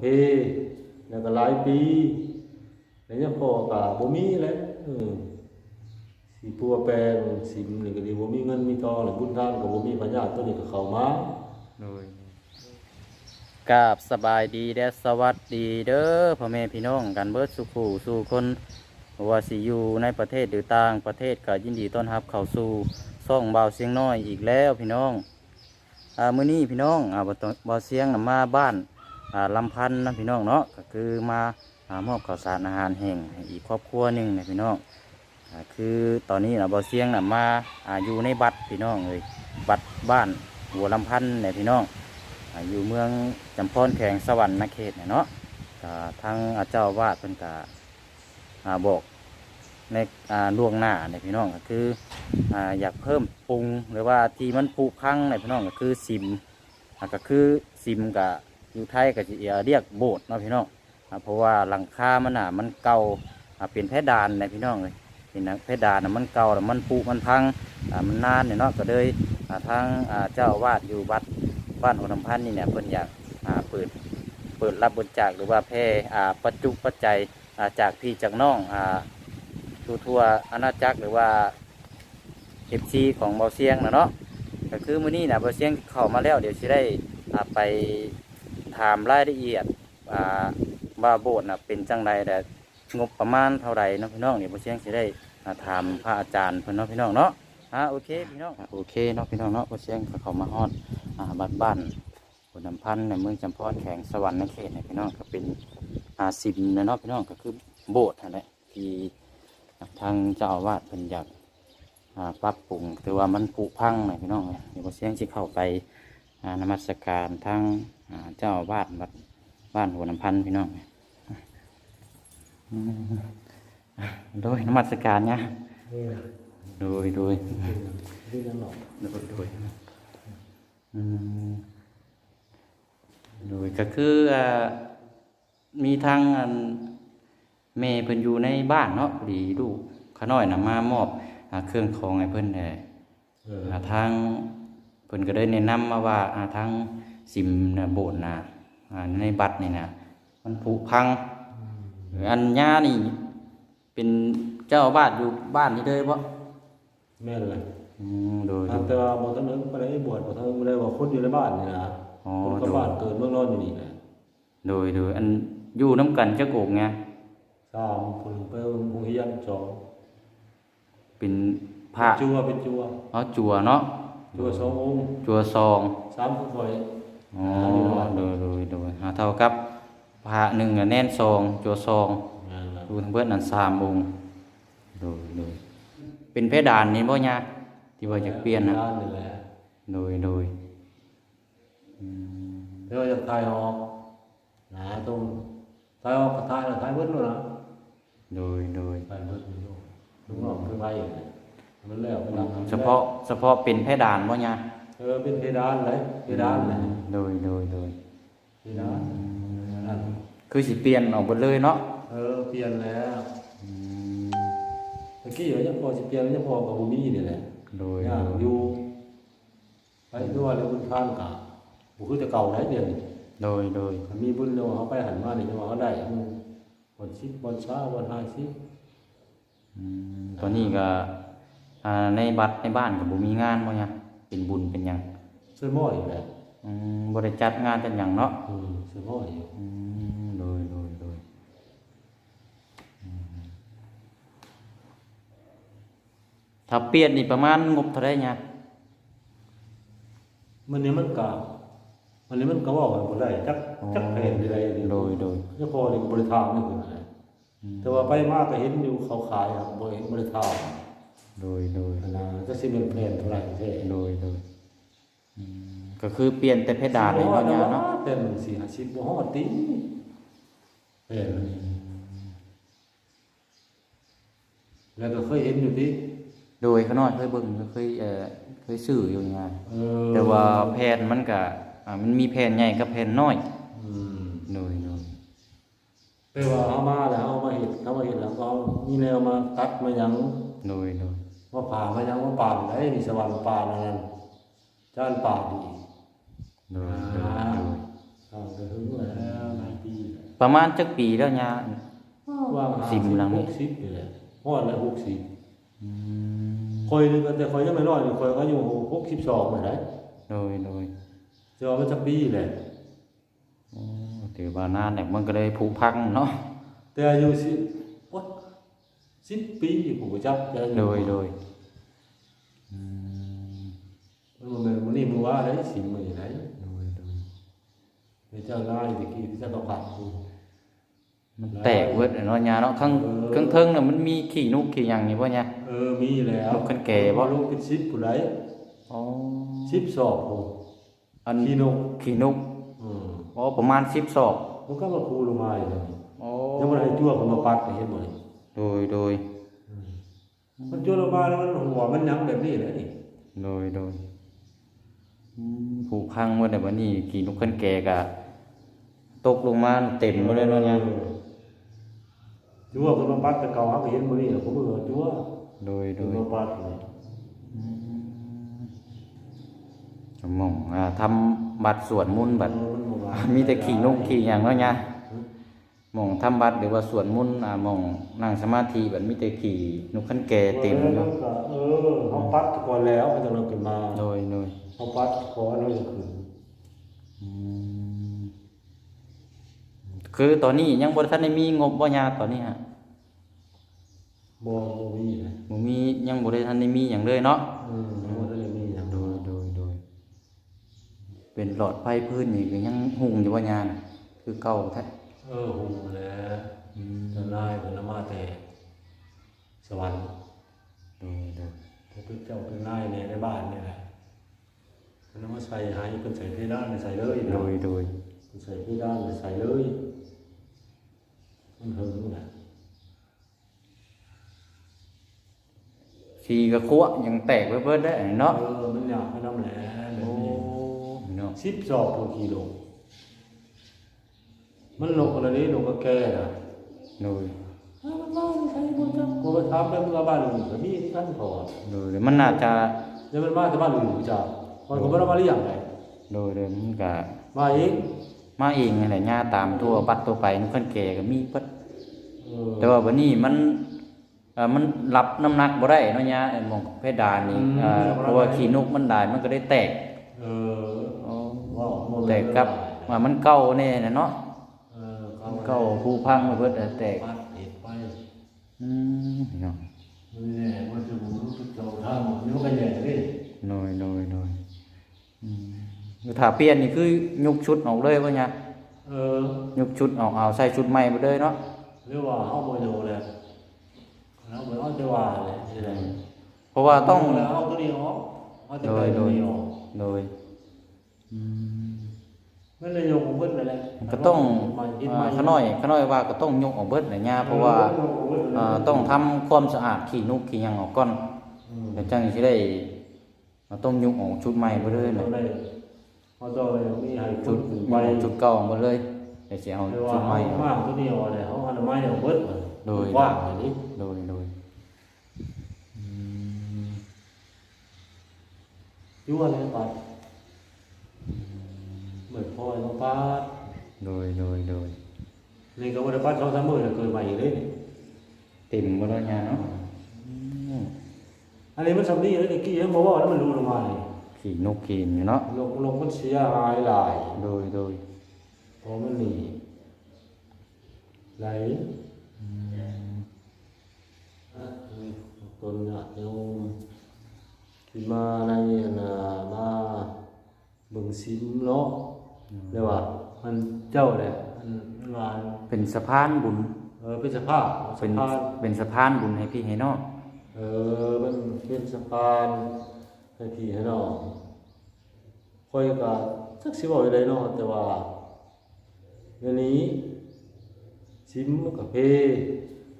เพแล้วก็หลายปีแล้วยังพอก็บ่มีแหล้วสิปัวแปลงสิมนี่ก็ดีบ่มีเงินมีทองแล้วบุญทานก็บ่มีปัญญาตัวนี้ก็เข้ามา โดยกราบสบายดีและสวัสดีเด้อพ่อแม่พี่น้องกันเบิดสุขูสู่คนว่าสิอยู่ในประเทศหรือต่างประเทศก็ยินดีต้อนรับเข้าสู่ซ่องเบาเสียงน้อยอีกแล้วพี่น้องอ่ามื้อนี้พี่น้องอ่าบ่ต้องเบาเสียงน่ะมาบ้าน ลำพันธ์นะพี่น้องเนาะก็คือมาอ่ามอบข้าวสารอาหารแห้งอีกครอบครัวหนึ่งนะพี่น้องอคือตอนนี้นะบาเสียงนะมาอายู่ในบัตรพี่น้องเอ้ยบัตรบ้านหัวลำพันธ์เนี่ยพี่น้องอยู่เมืองจำพรแขวงสวรรค์นเขตเนี่ยเนาะก็ทางอาเจ้าวาดเพิ่นก็อ่าบอกในล่วงหน้าเนี่ยพี่น้องก็คือออยากเพิ่มปรุงหรือว่าที่มันผุพังเนี่ยพี่น้องก็คือซิมก็คือซิมกับ อยู่ไทยก็จะเรียกโบสถ์เนาะพี่น้องเพราะว่าหลังคามันอะมันเก่าเป็นเพดานเนี่ยพี่น้องเลยเป็นเพดานมันเก่ามันผุมันพังมันนานเนี่ยเนาะก็เลยทางเจ้าอาวาดอยู่วัดบ้านหัวลำพันธ์นี่เนี่ยเพิ่นอยากเปิดเปิดรับบริจาคหรือว่าแพร่ปัจจุปัจจัยจากพี่จากน้องทั่วทั่วอาณาจักรหรือว่าเอฟซีของเบาเสียงนะเนาะก็คือมื้อนี้นะเบาเสียงเข้ามาแล้วเดี๋ยวสิได้ไป ถามรายละเอียดอ่าว่าโบสถ์น่ะเป็นจังใดแต่งบประมาณเท่าไร่เนาะพี่น้องเดี๋ยวเบาเสียงสิได้อ่าถามพระอาจารย์เพิ่นเนาะพี่น้องเนาะอ่าโอเคพี่น้องโอเคเนาะพี่น้องเนาะเบาเสียงก็เข้ามาฮอดอ่าบ้านบ้านบุญนำพันในเมืองจำพรแข่งสวรรค์ในเขตเนี่ยพี่น้องก็เป็นอาซิมนะเนาะพี่น้องก็คือโบสถ์นั่นแหละที่ทางเจ้าอาวาสเป็นอยากอ่าปรับปรุงแต่ว่ามันผุพังหน่อยพี่น้องเดี๋ยวเสียงที่เข้าไปนมัสการทาง เจ้าวาสวัดบ้านหัวน้ำพันพี่น้องโดยนมัสการเนี่ยโดยโดยโดยโดยโดยก็คือมีทางอันแม่เพิ่นอยู่ในบ้านเนาะพอดีลูกขาน้อยนะมามอบเครื่องของให้เพิ่นแหละเอออ่าทางเพิ่นก็ได้แนะนำมาว่าทาง ซิมน่ะโบสถ์น่ะอ่าในบัตรนี่น่ะมันผุพังอันย่านี่ เป็นเจ้าอาวาสอยู่บ้านนี่เลยบ่แม่นเลยอืมโดยโดทางยแต่ว่าบ่ทันนึกบ่ได้บวชบ่ทันบ่ได้ว่าคนอยู่ในบ้านนี่นะอ๋อคนก็บ้านเกิดเมืองนอนอยู่นี่แหละโดยโดยอันอยู่น้ำกันจักโอกไงสามคนไปโรงเรียนสองเป็นพระจัวเป็นจัวเอาจัวเนาะจัวสององค์จัวซองสามผู้ป่วย อ๋อโดยโดยโดยหาเท่ากับพระหนึ่งแน่นซองจัวซองดูทั้งเบิดนั่นสามองค์โดยโดยเป็นเพดานนี่บ่ยาที่ว่าจะเปลี่ยนนะด้านนี่แหละโดยโดยเดี๋ยวจะทายออกนะตรงทายออกก็ทายแล้วทายเบิดแล้วนะโดยโดยไปเบิดอยู่ลูกลูกน้องเพิ่นไปมันแล้วไปแล้วเฉพาะเฉพาะเป็นเพดานบ่ยา เออเป็นเพดานเลยเพดานเลยโดยโดยโดยเพดานนั่นคือสิเปลี่ยนออกหมดเลยเนาะเออเปลี่ยนแล้วตะกี้ว่ายังพอสิเปลี่ยนยังพอกับบ่มีนี่แหละโดยย่างอยู่ไปด้วยแล้วบุญทานกะบ่คือแต่เก่าได้เดี๋ยวนี้โดยโดยมันมีบุญเนาะเขาไปหันมานี่เนาะเขาได้อันวันสิบวันเช้าวันห้าสิบอืมตอนนี้ก็อ่าในบัตรในบ้านก็บ่มีงานบ่ยาก เป็นบุญเป็นหยังซื้อหม้ออยู่แหละอืมบริจัดงานกันอย่างเนาะอืมซื้อหม้ออยู่อืมโดยโดยโดยอืมถ้าเปลี่ยนนี่ประมาณงบเท่าไรเนี่ยมันนี่มันกะมันนี่มันก็เว่ากันบ่ได้จักจักแผ่นใดๆนี่โดยโดยยังพอนี่ก็บ่ได้ถามนี่คือนะแต่ว่าไปมาก็เห็นอยู่เขาขายครับบ่เห็นบ่ได้ถาม โดยโดยอันนะก็สิเป็นแผ่นเท่าไหร่แท้โดยโดยอืมก็คือเปลี่ยนแต่เพดานเลยเนาะเนี่ยเนาะเต็มสี่ห้าสิบบ่ฮอดติแผ่นแล้วก็เคยเห็นอยู่ติโดยขางน้อยเคยเบิ่งเคยเอ่อเคยซื้ออยู่งานเออแต่ว่าแผ่นมันก็อ่ามันมีแผ่นใหญ่กับแผ่นน้อยอืมโดยโดยแต่ว่าเอามาแล้วเอามาเห็ดเอามาเห็ดแล้วก็เอามีแนวมาตัดมาหยังโดยโดย มาผ่ามาหยังมาป่านได้นี่สวรรค์ป่านั่นนั่นจานป่าดีโดยโดยโดยอ่าก็ถึงแล้วหลายปีประมาณจักปีแล้วยาว่างสิบหลังนี่หกสิบนี่แหละฮอดแล้วหกสิบอืมคอยนึงแต่คอยยังไม่น้อยนี่คอยก็อยู่หกสิบสองเหมือนไรโดยโดยจะว่ามันจะปีแหละโอ้ถือว่านานเนี่ยมันก็เลยผุพังเนาะแต่อายุสิโอ๊ย สิบปีผมก็จับแต่อาโดยโดยอืมมันบ่แม่นมันนี่มือว่าได้สิมือไหนโดยโดยเดี๋ยวเจ้าง่ายตะกี้ที่เจ้าต้องผัดกูมันแตกเวิดเนาะยาเนาะข้างข้างเทิงน่ะมันมีขี้นุกขี้หยังนี่บ่ยาเออมีแล้วลูกคนแก่บ่ลูกเป็นสิบผู้ใดอ๋อสิบสองผมอันขี้นกขี้นุกอืมอ๋อประมาณ10ศอกมันก็มาคูลงมาอยู่อ๋อยังไม่ได้จั่วคนมาปัดเห็นบ่นี่ โดยโดยมันจั่วลงมาแล้วมันหัวมันยังแบบนี้เลยนี่โดยโดยอืมผูกพังหมดแต่วันนี้ขี่นกขันแก่กะตกลงมาเต็มหมดเลยเนาะเนี่ยจั่วคนมาปัดแต่เก่าเขาก็เห็นบ่นี่เขาเบื่อจั่วโดยคโดนยมาปัดนี่หมองอ่าทำบัตรสวดมุนต์บัตรเออมันบ่ว่ามีแต่ขี่นกขี่อย่างเนาะเนี่ยห มองทำบัตรหรือว่าสวดมุนต์อ่าหมองนั่งสมาธิบัตรมีแต่ขี่นกขันแก่เต็มอยู่เออเขาปัดก่อนแล้วเขาจะลงขึ้นมาโดยโดยเขาปัดก่อนแล้วจะขึ้นอืมคือตอนนี้ยังบริษัทได้มีงบบ่ยาตอนนี้ฮะบ่บ่มีนะบ่มียังบริษัทได้มีอย่างเลยเนาะอืมบ่ได้มีหยังโดยโดยโดยเป็นหลอดไฟพื้นนี่ก็ยังหุงอยู่ว่ายานคือเก่าแท้ เออหูแล้วจะนายเป็นมาแต่สวรรค์โดยโดยถ้าเป็นเจ้าเป็นนายเนี่ยในบ้านนี่แหละเพิ่นเอามาใส่ให้เพิ่นใส่เพดานใส่เลยนะโดยโดยเพิ่นใส่เพดานใส่เลยมันหึงน่ะขี่กระคั่วยังแตกไปเบิดได้เนาะเออมันอยากให้น้ำแหละแบบโอ้นี้เนาะสิบสอบต่อกิโล มันลงอะไรนี่ลงก็แก่น่ะโดยอ้าวมันว่าใช้บ่จักกูไปถามไปเมื่อบ้านอื่นก็มีที่กันพอโดยมันน่าจะเดี๋ยวมันมาที่บ้านอื่นอยู่จ้ะมันก็บ่ได้มาเลี้ยงไงโดยโดยมันก็มาเองมาเองนี่แหละหญ้าตามทั่วบัดตัวไปมันคนแก่ก็มีเบิดเออแต่ว่าวันนี้มันเอ่อมันรับน้ำหนักบ่ได้เนาะหญ้าไอ้หมองเพดานนี่เอ่อเพราะว่าขี้นกมันได้มันก็ได้แตกเอออ๋อว้าวบ่แตกกับว่ามันเก่าแน่น่ะเนาะ เออมันเก่าผู้พังไปเบิดแล้วแตกปัดเห็ดไปอืมเนาะมันแน่มันจะบ่รู้สึกเจ้าทางมันก็แย่เด้น้อยน้อยน้อยอืมคือถ้าเปลี่ยนนี่คือยุกชุดออกเลยป่ะเนี่ยเออยุกชุดออกเอาใส่ชุดใหม่ไปเลยเนาะหรือว่าเฮาบ่อยู่แล้วแล้วบ่เอาจะว่าเลยสิได้เพราะว่าต้องแล้วเอาตัวนี้ออกเอาแต่ไปตัวนี้ออกโดยอืม มันเลยยกเบิดนั่นแหละก็ต้องมันกินอ่ามันขาน้อยขาน้อยว่าก็ต้องยกออกเบิดนะเนี่ยเพราะว่าอ่าต้องทำความสะอาดขี้นุกขี้หยังออกก่อนอืมแล้วจังสิได้มาต้องยุกออกชุดใหม่ไปเลยเลเลยยเขาจะมีให้ชุชุดดยุกไปออกชุดเก่าออกหมดเลยเดี๋ยวสิเอาแต่ว่าชุดใหม่เขาออกมากตัวนี้เอาเลยเขาเอาไม้เอาเบิดเลยโดยกว้างอย่างนี้โดยโดยอืมยั่วเลยปัดเห มือนพ่อยเขาปัดโดยโดยโดยนี่ก็ว่าได้ปัดสองสามมื้อแล้วเกิดใหม่อีกเลยนี่เต็มหมดแล้วเนี่ยเนาะอันนี้มันสำลีเลยนี่กี้ยังบอกว่าแล้วมันรูลงมาเลยขี่นกขี่อยู่เนาะลงลงมันเสียหายหลายโดยโดยเพราะมันหนีไหลอะนี่ต้นเนี่ยโยมที่มาในอันน่ะมาเบิ่งซิมเนาะ เรียกว่า มันเจ้าแหละมันมันว่าเป็นสะพานบุญ เออเป็นสภาพสเป็นภาพเป็นสะพานบุญให้พี่ให้น้องเออมันเป็นสะพานให้พี่ให้น้องค่อยก็จักสิบอกได้เนาะแต่ว่าเดี๋ยวนี้ซิมกับเพ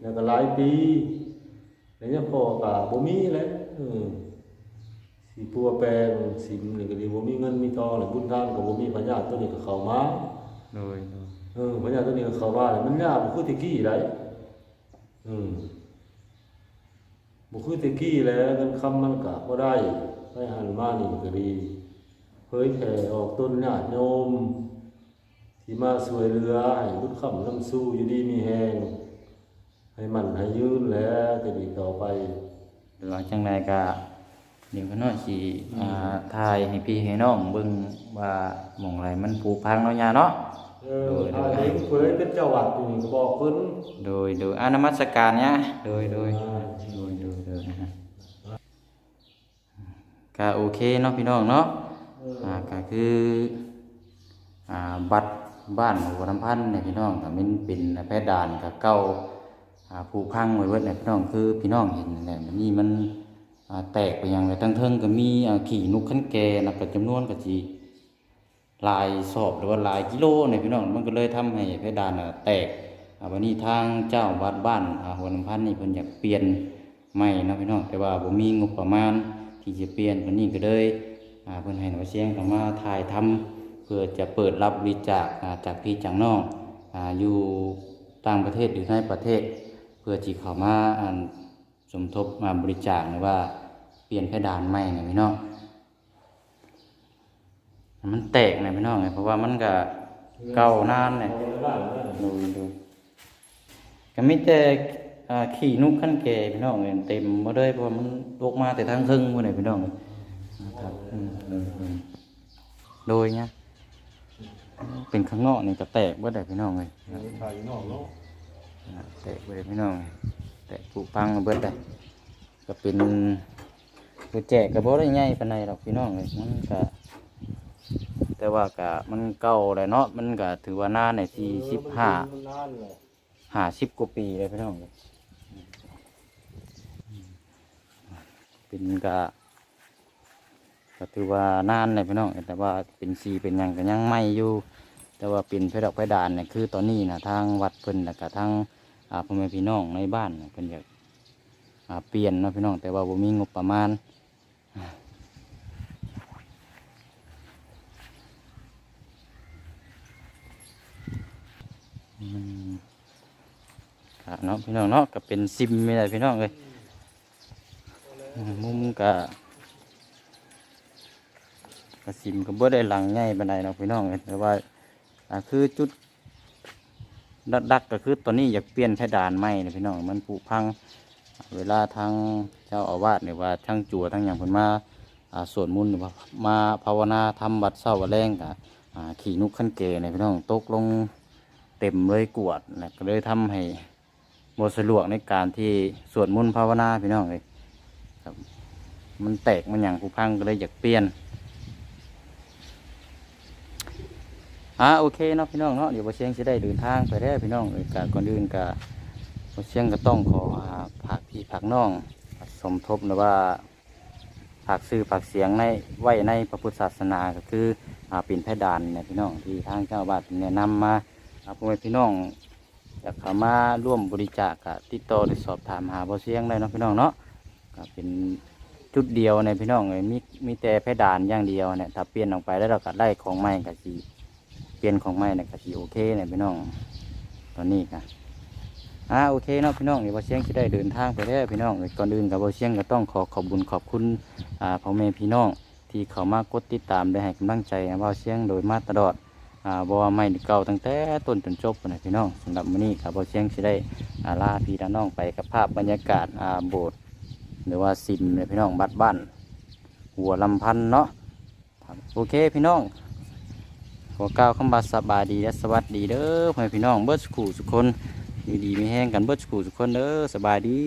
แล้วก็หลายปีแล้วเนี่ยพ่อก็บ่มีแล้วเออ สิปัวแปลงซิมนี่ก็ดีบ่มีเงินมีทองแล้วบุญทานก็บ่มีปัญญาตัวนี้ก็เข้ามาโดยโดยเออปัญญาตัวนี้ก็เข้ามาแล้วมันยากบ่คือแตะกี้ได้อืมบุคือแตะกี้แหล้วกันคำมันกะก็ได้ไปหันมานี่ก็ดีเผยแผ่ออกต้นญาติโยมทที่มาสวยเรือให้บุญคำน้ำสู้อยู่ดีมีแหงให้มันให้ยืนแล้วจะดีต่อไปหลังจากนั้นก็ เดี๋ยวก็น้อยสิอ่าถ่ายให้พี่ให้น้องเบิ่งว่าหม่องไรมันผุพังเนาะยาเนาะ เออถ้าเด็กเผยเป็นเจ้าวัดนี่ก็บอกเพิ่นโดยโดยอานมัสการเนี่ยโดยโดยโดยโดยโดยนะฮะก็โอเคเนาะพี่น้องเนาะอ่าก็คืออ่าบัตรบ้านหัวลำพันธ์เนี่ยพี่น้องก็มันเป็นแพทย์ด่านกับเก้าอ่าผูพังไว้เบิดเนี่ยพี่น้องคือพี่น้องเห็นแหละมันนี่มันอ่า แตกไปอย่างไรตั้งเทิงก็มีขี่นุกขั้นแกนับกับจำนวนก็จีหลายสอบหรือว่าหลายกิโลเนี่ยพี่น้องมันก็เลยทำให้เพดานแตกวันนี้ทางเจ้าวัดบ้านหัวลำพันนี่เพิ่นอยากเปลี่ยนใหม่นะพี่น้องแต่ว่าบ่มีงบประมาณที่จะเปลี่ยนวันนี้ก็เลยเพิ่นให้หน่วยเสียงเข้ามาถ่ายทำเพื่อจะเปิดรับบริจาคจากพี่จากน้องออยู่ต่างประเทศหรือในประเทศ เพื่อที่เข้ามาอ มทบมาบริจาคหรือว่าเปลี่ยนเพดานใหม่เนี่ยพี่น้อง มันแตกเนี่ยพี่น้องเพราะว่ามันก็เก่านานเนี่ยดูดูก็มีแต่อ่าขี่นุกขั้นแก่พี่น้องเองเต็มมาเลยเพราะว่ามันลกมาแต่ทางครึ่งพวกนี้พี่น้องครับอืมอืมอืมโดยเนี้ยเป็นข้างนอกนี่ก็แตกเบ่ได้พี่น้องเลยถ่ายนอกเนาะแตกเบ่ได้พี่น้องเลย แตกปุพังเบิดได้ก็เป็นคือแจกก็บ่ได้ใหญ่ปานใดหรอกพี่น้องเลยมันก็แต่ว่าก็มันเก่าแล้วเนาะมันก็ถือว่านาในที่สิบห้าห้าสิบกว่าปีเลยพี่น้องเป็นกะก็ถือว่านานเลยพี่น้องแต่ว่าเป็นสีเป็นยังก็ยังไม่อยู่ แต่ว่าเป็นเพดอกเพดานเนี่ยคือตอนนี้นะทางวัดเพิ่นแล้วก็ทาง พ่อแม่พี่น้องในบ้านเพิ่นอยากอ่าเปลี่ยนนะพี่น้องแต่ว่าบ่มีงบประมาณอืมครับเนาะพี่น้องเนาะก็เป็นซิมไม่ได้พี่น้องเลยมุมก็ก็ซิมก็บ่ได้หลังใหญ่ปานใดเนาะพี่น้องเลยแต่ว่าอ่าคือจุด ดักดักก็คือตอนนี้อยากเปลี่ยนเพดานใหม่นะพี่น้องมันผุพัง เวลาทางเจ้าอาวาสหรือว่าทางจั่วทางอย่างเพิ่นมาอ่าสวดมนต์หรือว่ามาภาวนาทำบัดเช้าวัดแรงกะอ่าขี่นุกขั้นเกเนี่ยพี่น้องตกลงเต็มเลยกวดนะก็เลยทำให้บสะดวกในการที่สวดมนต์ภาวนาพี่น้องเลยครับมันแตกมันอย่างผู้พังก็เลยอยากเปลี่ยน อ่าโอเคเนาะพี่น้องเนาะเดี๋ยวบเชียงจะได้เดินทางไปได้พี่น้องเลยกก่อนอื่นกะบเชียงก็ต้องขออ่าผักพี่ผักน้อง สมทบหรือว่าผักซื้อผักเสียงในไหวในพระพุทธศาสนาก็คืออ่าป็นแพดานเนี่ยพี่น้องที่ทางเจ้าบาดแนะนำมาครับพ่อแม่พี่น้องอยากเข้ามาร่วมบริจาคกติดต่อหรือสอบถามหาบเสียงได้เนาะพี่น้องเนาะก็เป็นจุดเดียวในพี่น้องเลยมีมีแต่เพดานอย่างเดียวเนี่ยถ้าเปลี่ยนออกไปแล้วเราก็ได้ของใหม่ก็สิ เปลี่ยนของใหม่เนี่ยก็สิโอเคเนี่ยพี่น้อง ตอนนี้ก็อ่าโอเคเนาะพี่น้องเดี๋ยวบ่เสียงจะได้เดินทางไปแล้พี่น้องก่อนอื่นกับบ่เสียงก็ต้องขอขอบบุญขอบคุณอ่าพ่อแม่พี่น้อง ที่เขามากดติดตามได้ให้กำลังใจบ่เสียงโดยมาตลอดอ่าบว่าไม่เก่าตั้งแต่ต้นจนจบนะพี่น้องสำหรับมื้อนี้ครับบ่เชียงสิได้อ่าลาพี่ลาน้องไปกับภาพบรรยากาศอ่าโบสถ์หรือว่าซิมเลยพี่น้องบัดบ้านหัวลำพันเนาะโอเคพี่น้อง ขอกล่าวคำบาสบายดีและสวัสดีเด้อพ่อพี่น้องเบิร์ดสุขสุขคนอยู่ดีมีแห้งกันเบิร์ดสุขสุขคนเด้อสบายดี